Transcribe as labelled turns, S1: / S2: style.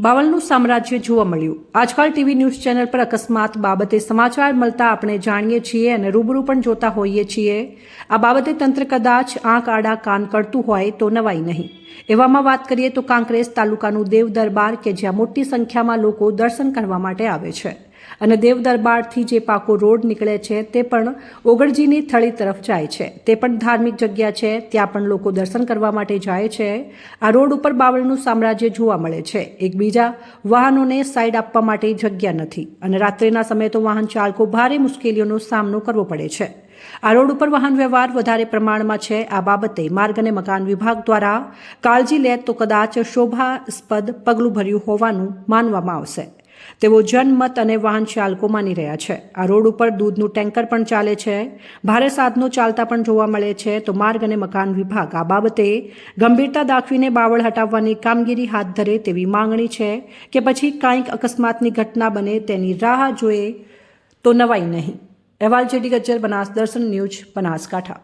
S1: બાવલનું સામ્રાજ્ય જોવા મળ્યું. આજકાલ ટીવી ન્યૂઝ ચેનલ પર અકસ્માત બાબતે સમાચાર મળતા આપણે જાણીએ છીએ અને રૂબરૂ પણ જોતા હોઈએ છીએ. આ બાબતે તંત્ર કદાચ આંખ, આડા, કાન કરતું હોય તો નવાઈ નહીં. એવામાં વાત કરીએ તો કાંકરેજ તાલુકાનું દેવ દરબાર કે જ્યાં મોટી સંખ્યામાં લોકો દર્શન કરવા માટે આવે છે. અને દેવદરબારથી જે પાકો રોડ નીકળે છે તે પણ ઓગળજીની થળી તરફ જાય છે. તે પણ ધાર્મિક જગ્યા છે. ત્યાં પણ લોકો દર્શન કરવા માટે જાય છે. આ રોડ ઉપર બાવળનું સામ્રાજ્ય જોવા મળે છે. એકબીજા વાહનોને સાઈડ આપવા માટે જગ્યા નથી અને રાત્રિના સમયે તો વાહન ચાલકો ભારે મુશ્કેલીઓનો સામનો કરવો પડે છે. આ રોડ ઉપર વાહન વ્યવહાર વધારે પ્રમાણમાં છે. આ બાબતે માર્ગ અને મકાન વિભાગ દ્વારા કાળજી લે તો કદાચ શોભાસ્પદ પગલું ભર્યું હોવાનું માનવામાં આવશે. તેઓ જનમત અને વાહન ચાલકો માની રહ્યા છે. આ રોડ ઉપર દૂધનું ટેન્કર પણ ચાલે છે. ભારે સાધનો ચાલતા પણ જોવા મળે છે. તો માર્ગ અને મકાન વિભાગ આ બાબતે ગંભીરતા દાખવીને બાવળ હટાવવાની કામગીરી હાથ ધરે તેવી માંગણી છે કે પછી કાંઈક અકસ્માતની ઘટના બને તેની રાહ જોઈએ તો નવાઈ નહીં. અહેવાલ જેડી ગજ્જર, બનાસ દર્શન ન્યૂઝ, બનાસકાંઠા.